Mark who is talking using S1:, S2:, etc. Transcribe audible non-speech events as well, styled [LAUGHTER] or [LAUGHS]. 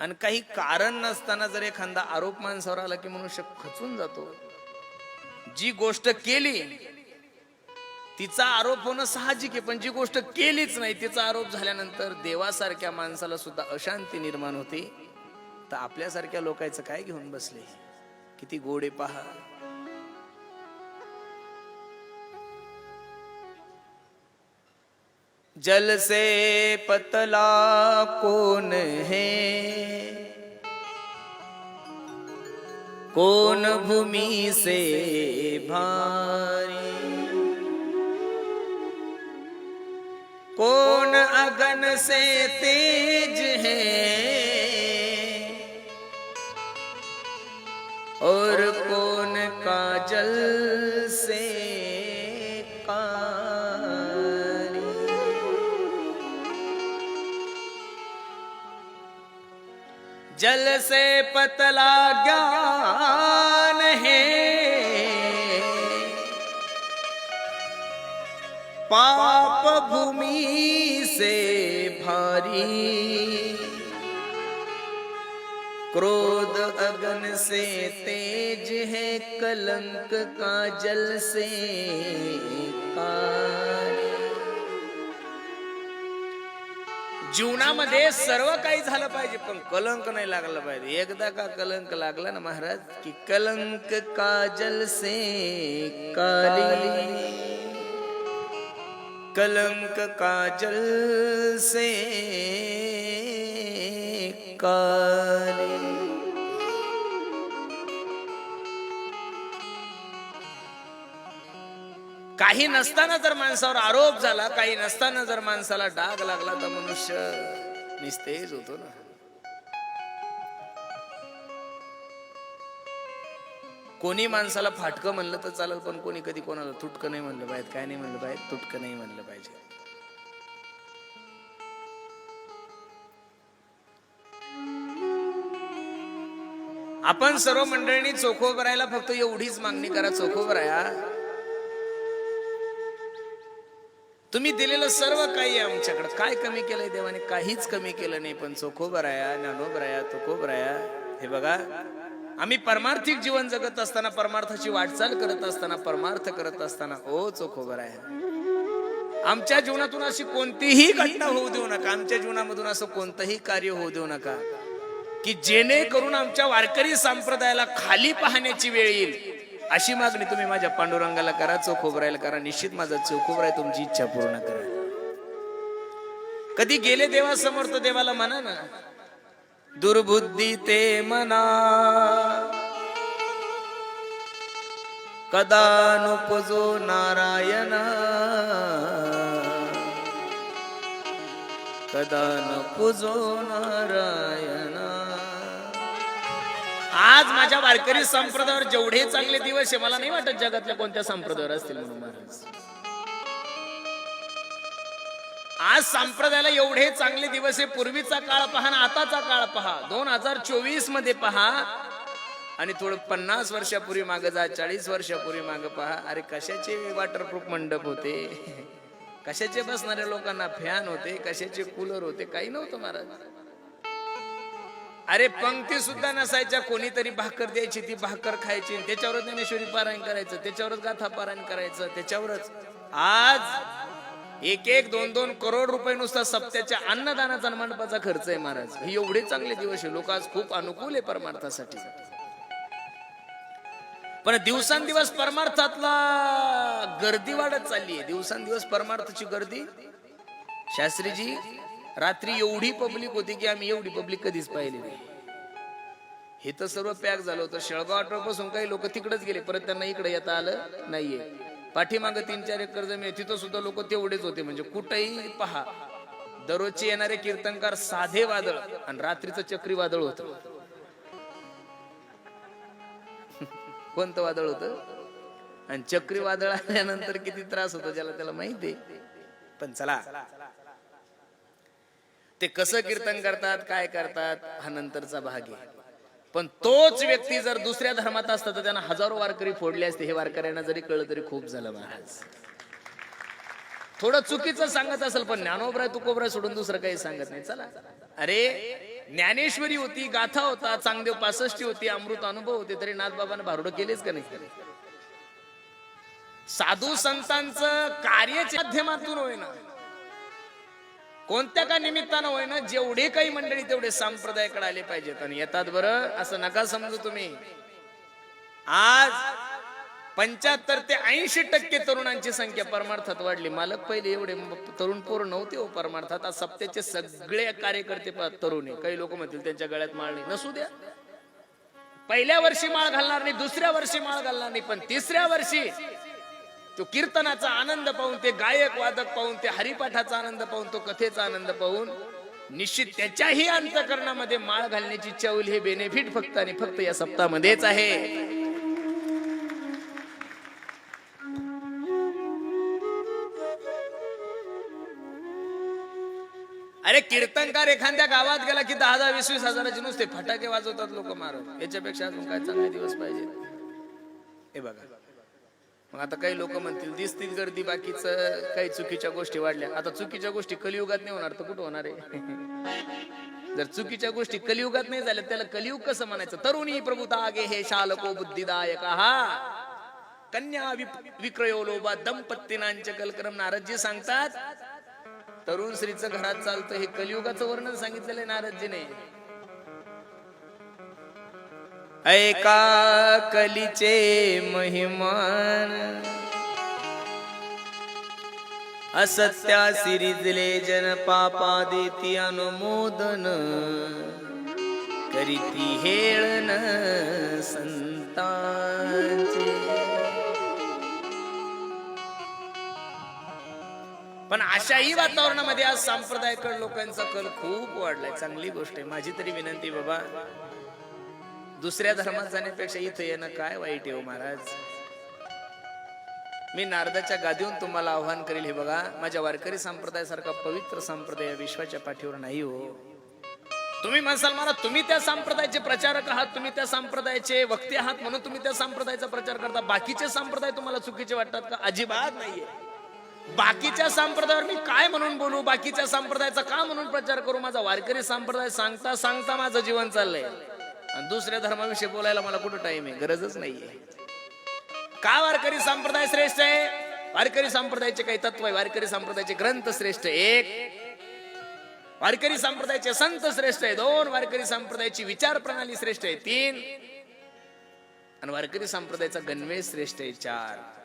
S1: आणि काही कारण नसताना जर एखादा आरोप माणसावर आला की मनुष्य खचून जातो जी गोष्ट केली तिचा आरोप होणं साहजिक आहे पण जी गोष्ट केलीच नाही तिचा आरोप झाल्यानंतर देवासारख्या माणसाला सुद्धा अशांती निर्माण होते. तर आपल्यासारख्या लोकांचं काय घेऊन बसले? किती गोडे पहा. जल से पतला कौन है? कौन भूमि से भारी? कौन अगन से तेज है? और कौन काजल जल से पतला ज्ञान है। पाप भूमि से भारी। क्रोध अगन से तेज है, कलंक का जल से कारी जीवनामध्ये सर्व काही झालं पाहिजे पण कलंक नाही लागला पाहिजे. एकदा का कलंक लागला ना महाराज की कलंक काजल से काली. कलंक काजल से काली. काही नसताना जर माणसावर आरोप झाला काही नसताना जर माणसाला डाग लागला तर मनुष्य निस्तेज होतो ना. कोणी माणसाला फाटकं म्हणलं तर चालेल पण कोणी कधी कोणाला तुटकं नाही म्हणलं पाहिजे. काय नाही म्हणलं पाहिजे? तुटकं नाही म्हणलं पाहिजे. आपण सर्व मंडळींनी चोखो करायला फक्त एवढीच मागणी करा चोखो तुम्ही दिलेलं सर्व काही आहे आमच्याकडे. काय कमी केलंय देवाने? काहीच कमी केलं नाही पण चोखोबराया ज्ञानोबराया तुकोबराया हे बघा आम्ही परमार्थिक जीवन जगत असताना परमार्थाची वाटचाल करत असताना परमार्थ करत असताना ओ चोखोबराया आमच्या जीवनातून अशी कोणतीही घटना होऊ देऊ नका. आमच्या जीवनामधून असं कोणतंही कार्य होऊ देऊ नका. की जेणेकरून आमच्या वारकरी संप्रदायाला खाली पाहण्याची वेळ येईल. अशी मागणी तुम्ही माझ्या पांडुरंगाला करा चोखोबरायला करा निश्चित माझा चोखोबराय तुमची इच्छा पूर्ण करा कधी गेले देवासमोर तो देवाला म्हणा ना. दुर्बुद्धी ते मना. कदा नुपजो नारायण. कदा नुपजो नारायण. आज माझ्या वारकरी संप्रदायावर जेवढे चांगले दिवस आहे मला नाही वाटत जगातल्या कोणत्या संप्रदायावर असतील म्हणून महाराज. आज संप्रदायाला एवढे चांगले दिवस आहे पूर्वीचा काळ पहा आणि आताचा काळ पहा. दोन हजार चोवीसमध्ये पहा आणि थोडं पन्नास वर्षापूर्वी माग जा चाळीस वर्षापूर्वी माग पहा. अरे कशाचे वॉटरप्रूफ मंडप होते? कशाचे बसणाऱ्या लोकांना फॅन होते? कशाचे कूलर होते? काही नव्हतं महाराज. अरे पंक्ती सुद्धा नसायच्या कोणीतरी भाकर द्यायची ती भाकर खायची. आणि त्याच्यावरच ज्ञानेश्वरी पारायण करायचं त्याच्यावरच गाथा पारायण करायचं त्याच्यावरच. आज एक एक दोन दोन करोड रुपये नुसता सप्त्याच्या अन्नदानाचा मंडपाचा खर्च आहे महाराज. हे एवढे चांगले दिवस आहे. लोक आज खूप अनुकूल आहे परमार्थासाठी. पण दिवसांदिवस परमार्थातला गर्दी वाढत चालली आहे. दिवसांदिवस परमार्थाची गर्दी? शास्त्रीजी रात्री एवढी पब्लिक होती की आम्ही एवढी पब्लिक कधीच पाहिली नाही. हे तर सर्व पॅक झालं होतं. शेळगावपासून काही लोक तिकडेच गेले. परत त्यांना इकडे येता आलं नाहीये. पाठीमागं तीन चार एकर जमीन आहे, तिथं सुद्धा लोक तेवढेच होते. म्हणजे कुठेही पहा. दररोजचे येणारे कीर्तनकार साधे वादळ आणि रात्रीचं चक्रीवादळ होत. [LAUGHS] कोणतं वादळ होतं? आणि चक्रीवादळ आल्यानंतर किती त्रास होतो ज्याला त्याला माहिती आहे? पण चला. ते कसं कीर्तन करतात काय करतात हा नंतरचा भाग आहे. पण तोच व्यक्ती जर दुसऱ्या धर्मात असता तर त्यांना हजारो वारकरी फोडले असते हे वारकऱ्यांना जरी कळलं तरी खूप झालं महाराज. थोडं चुकीचं सांगत असेल पण ज्ञानोबराय तुकोबराय सोडून दुसरं काही सांगत नाही. चला. अरे ज्ञानेश्वरी होती गाथा होता चांगदेव पासष्टी होती अमृत अनुभव होते तरी नाथबाबांना भारुडं केलेच का नाही? साधू संतांचं कार्याच्या माध्यमातून होईना. कोणत्या का निमित्तानं होईना जेवढे काही मंडळी तेवढे संप्रदायाकडे आले पाहिजेत आणि येतात बरं असं नका समजू तुम्ही. आज पंच्याहत्तर ते ऐंशी टक्के तरुणांची संख्या परमार्थात वाढली. मालक पहिले एवढे तरुण पोर नव्हते हो परमार्थात. आज सप्त्याचे सगळे कार्यकर्ते तरुण आहे. काही लोक म्हणतील त्यांच्या गळ्यात माळ नाही. नसू द्या. पहिल्या वर्षी माळ घालणार नाही दुसऱ्या वर्षी माळ घालणार नाही पण तिसऱ्या वर्षी तो कीर्तनाचा आनंद पाहून ते गायक वादक पाहून ते हरिपाठाचा आनंद पाहून तो कथेचा आनंद पाहून निश्चित त्याच्याही अंतकरणामध्ये माळ घालण्याची चौल हे बेनिफिट फक्त आणि फक्त या सप्तामध्येच आहे. अरे कीर्तनकार एखाद्या गावात गेला की दहा दहा वीस वीस हजाराचे नुसते फटाके वाजवतात लोक मारत. याच्यापेक्षा अजून काय चांगले दिवस पाहिजे हे बघा. मग आता काही लोक म्हणतील दिसतील गर्दी बाकीच काही चुकीच्या गोष्टी वाढल्या. आता चुकीच्या गोष्टी कलियुगात नाही होणार तर कुठं होणार आहे? [LAUGHS] जर चुकीच्या गोष्टी कलियुगात नाही झाल्या त्याला कलियुग कसं म्हणायचं? तरुणी प्रभुता आगे हे शालको बुद्धिदायक हा कन्या विप- विक्रयो लोबा दंपत्तीनांच कलक्रम नारदजी सांगतात तरुण श्रीचं घरात चालतं हे कलियुगाचं वर्णन सांगितलेलं आहे नारदजीने. ऐका कलीचे महिमान. असत्या सिरिजले जन पापा देती अनुमोदन करीती हेळन संतांचे. पण अशाही वातावरणामध्ये आज सांप्रदायिक लोकांचा कल खूप वाढलाय. चांगली गोष्ट आहे. माझी तरी विनंती बाबा दुसऱ्या धर्मात जाण्यापेक्षा इथं येणं काय वाईट आहे हो महाराज? मी नारदाच्या गादीहून तुम्हाला आव्हान करेल. हे बघा माझ्या वारकरी संप्रदायासारखा पवित्र संप्रदाय विश्वाच्या पाठीवर नाही हो. तुम्ही म्हणसाल मला तुम्ही त्या संप्रदायाचे प्रचारक आहात तुम्ही त्या संप्रदायाचे वक्ते आहात म्हणून तुम्ही त्या संप्रदायाचा प्रचार करता. बाकीचे संप्रदाय तुम्हाला चुकीचे वाटतात का? अजिबात नाहीये. बाकीच्या संप्रदायावर मी काय म्हणून बोलू? बाकीच्या संप्रदायाचा का म्हणून प्रचार करू? माझा वारकरी संप्रदाय सांगता सांगता माझं जीवन चाललंय. आणि दुसऱ्या धर्माविषयी बोलायला मला कुठं टाइम आहे? गरजच नाहीये. का वारकरी संप्रदाय श्रेष्ठ आहे? वारकरी संप्रदायाचे काही तत्व आहे. वारकरी संप्रदायाचे ग्रंथ श्रेष्ठ एक. वारकरी संप्रदायाचे संत श्रेष्ठ आहे. दोन. वारकरी संप्रदायाची विचार प्रणाली श्रेष्ठ आहे. तीन. आणि वारकरी संप्रदायाचा गणवेश श्रेष्ठ आहे. चार.